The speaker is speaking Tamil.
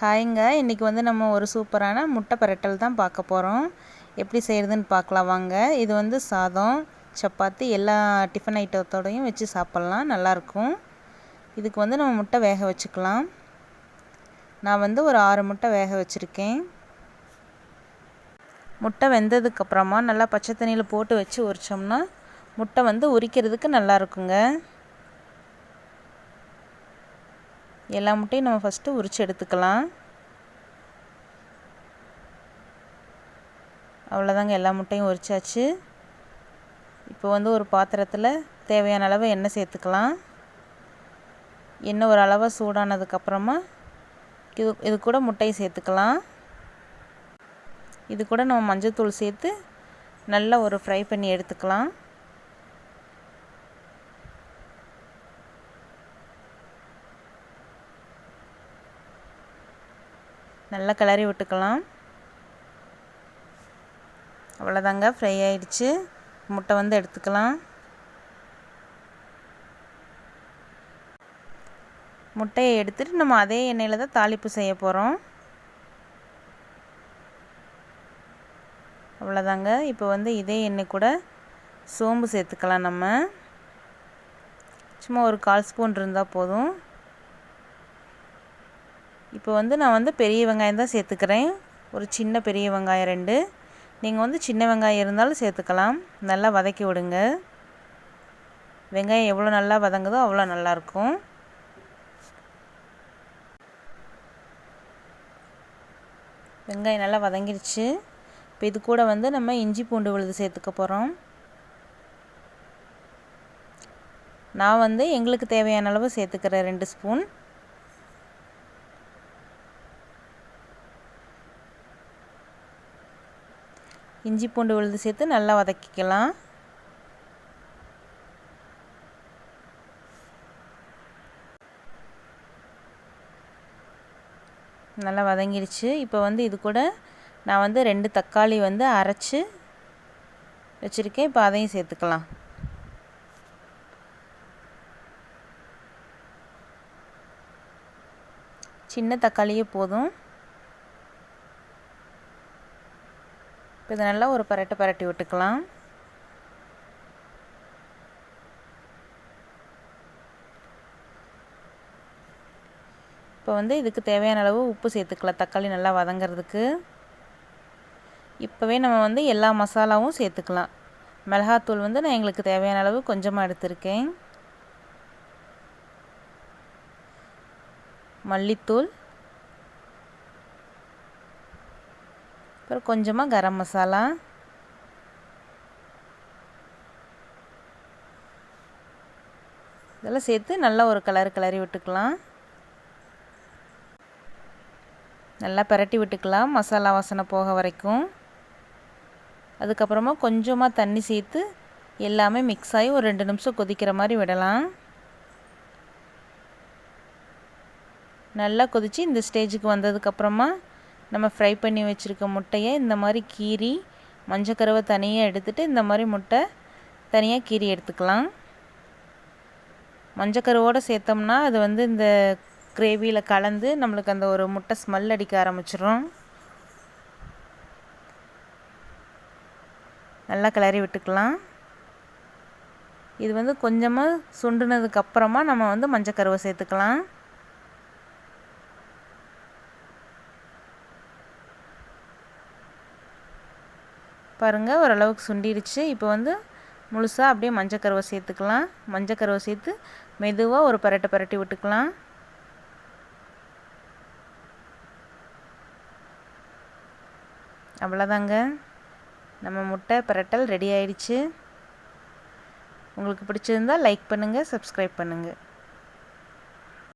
ஹாய்ங்க. இன்றைக்கி வந்து நம்ம ஒரு சூப்பரான முட்டை பரட்டல் தான் பார்க்க போகிறோம் எப்படி செய்கிறதுன்னு பார்க்கலாம் வாங்க. இது வந்து சாதம் சப்பாத்தி எல்லா டிஃபன் ஐட்டத்தோடையும் வச்சு சாப்பிட்லாம். நல்லாயிருக்கும். இதுக்கு வந்து நம்ம முட்டை வேக வச்சுக்கலாம். நான் வந்து ஒரு ஆறு முட்டை வேக வச்சுருக்கேன். முட்டை வெந்ததுக்கப்புறமா நல்லா பச்சை தண்ணியில் போட்டு வச்சு உரித்தோம்னா முட்டை வந்து உரிக்கிறதுக்கு நல்லா இருக்குங்க. எல்லா முட்டையும் நம்ம ஃபஸ்ட்டு உரித்து எடுத்துக்கலாம். அவ்வளோதாங்க எல்லா முட்டையும் உரிச்சாச்சு. இப்போ வந்து ஒரு பாத்திரத்தில் தேவையான அளவு எண்ணெய் சேர்த்துக்கலாம். எண்ணெய் ஒரு அளவாக சூடானதுக்கப்புறமா இது இது கூட முட்டையை சேர்த்துக்கலாம். இது கூட நம்ம மஞ்சள்தூள் சேர்த்து நல்லா ஒரு ஃப்ரை பண்ணி எடுத்துக்கலாம். நல்லா கிளறி விட்டுக்கலாம். அவ்வளோதாங்க ஃப்ரை ஆயிடுச்சு. முட்டை வந்து எடுத்துக்கலாம். முட்டையை எடுத்துகிட்டு நம்ம அதே எண்ணெயில் தான் தாளிப்பு செய்ய போகிறோம் அவ்வளோதாங்க இப்போ வந்து இதே எண்ணெய் கூட சோம்பு சேர்த்துக்கலாம் நம்ம. சும்மா ஒரு கால் ஸ்பூன் இருந்தால் போதும். இப்போ வந்து நான் வந்து பெரிய வெங்காயம் தான் சேர்த்துக்கிறேன். ஒரு சின்ன பெரிய வெங்காயம் ரெண்டு. நீங்கள் வந்து சின்ன வெங்காயம் இருந்தாலும் சேர்த்துக்கலாம். நல்லா வதக்கி விடுங்க. வெங்காயம் எவ்வளோ நல்லா வதங்குதோ அவ்வளோ நல்லாயிருக்கும் வெங்காயம் நல்லா வதங்கிடுச்சு இப்போ இது கூட வந்து நம்ம இஞ்சி பூண்டு விழுது சேர்த்துக்க போகிறோம் நான் வந்து எங்களுக்கு தேவையான அளவு சேர்த்துக்கிறேன் ரெண்டு ஸ்பூன். இஞ்சி பூண்டு விழுது சேர்த்து நல்லா வதக்கிக்கலாம். நல்லா வதங்கிடுச்சு இப்போ வந்து இது கூட நான் வந்து ரெண்டு தக்காளி வந்து அரைச்சி வச்சுருக்கேன். இப்போ அதையும் சேர்த்துக்கலாம். சின்ன தக்காளியே போதும். இப்போ இதை நல்லா ஒரு பரட்டை பரட்டி விட்டுக்கலாம். இப்போ வந்து இதுக்கு தேவையான அளவு உப்பு சேர்த்துக்கலாம். தக்காளி நல்லா வதங்கிறதுக்கு. இப்போவே நம்ம வந்து எல்லா மசாலாவும் சேர்த்துக்கலாம். மிளகாத்தூள் வந்து நான் எங்களுக்கு தேவையான அளவு கொஞ்சமாக எடுத்திருக்கேன். மல்லித்தூள். அப்புறம் கொஞ்சமாக கரம் மசாலா. இதெல்லாம் சேர்த்து நல்லா ஒரு கலர் கிளறி விட்டுக்கலாம். நல்லா பரட்டி விட்டுக்கலாம் மசாலா வாசனை போக வரைக்கும். அதுக்கப்புறமா கொஞ்சமாக தண்ணி சேர்த்து எல்லாமே மிக்ஸ் ஆகி ஒரு ரெண்டு நிமிஷம் கொதிக்கிற மாதிரி விடலாம். நல்லா கொதித்து இந்த ஸ்டேஜுக்கு வந்ததுக்கப்புறமா நம்ம ஃப்ரை பண்ணி வச்சுருக்க முட்டையை இந்த மாதிரி கீரி மஞ்சக்கருவை தனியாக எடுத்துகிட்டு இந்த மாதிரி முட்டை தனியாக கீரி எடுத்துக்கலாம். மஞ்சக்கருவோடு சேர்த்தோம்னா அது வந்து இந்த கிரேவியில் கலந்து நம்மளுக்கு அந்த ஒரு முட்டை ஸ்மெல் அடிக்க ஆரம்பிச்சிடும் நல்லா கிளறி விட்டுக்கலாம். இது வந்து கொஞ்சமாக சுண்டுனதுக்கப்புறமா நம்ம வந்து மஞ்சக்கருவை சேர்த்துக்கலாம். பாருங்கள் ஓரளவுக்கு சுண்டிடுச்சு இப்போ வந்து முழுசாக அப்படியே மஞ்சக்கருவை சேர்த்துக்கலாம். மஞ்சக்கருவை சேர்த்து மெதுவாக ஒரு பரட்டை பரட்டி விட்டுக்கலாம். அவ்வளோதாங்க நம்ம முட்டை பரட்டல் ரெடி ஆயிடுச்சு. உங்களுக்கு பிடிச்சிருந்தால் லைக் பண்ணுங்கள் சப்ஸ்கிரைப் பண்ணுங்கள்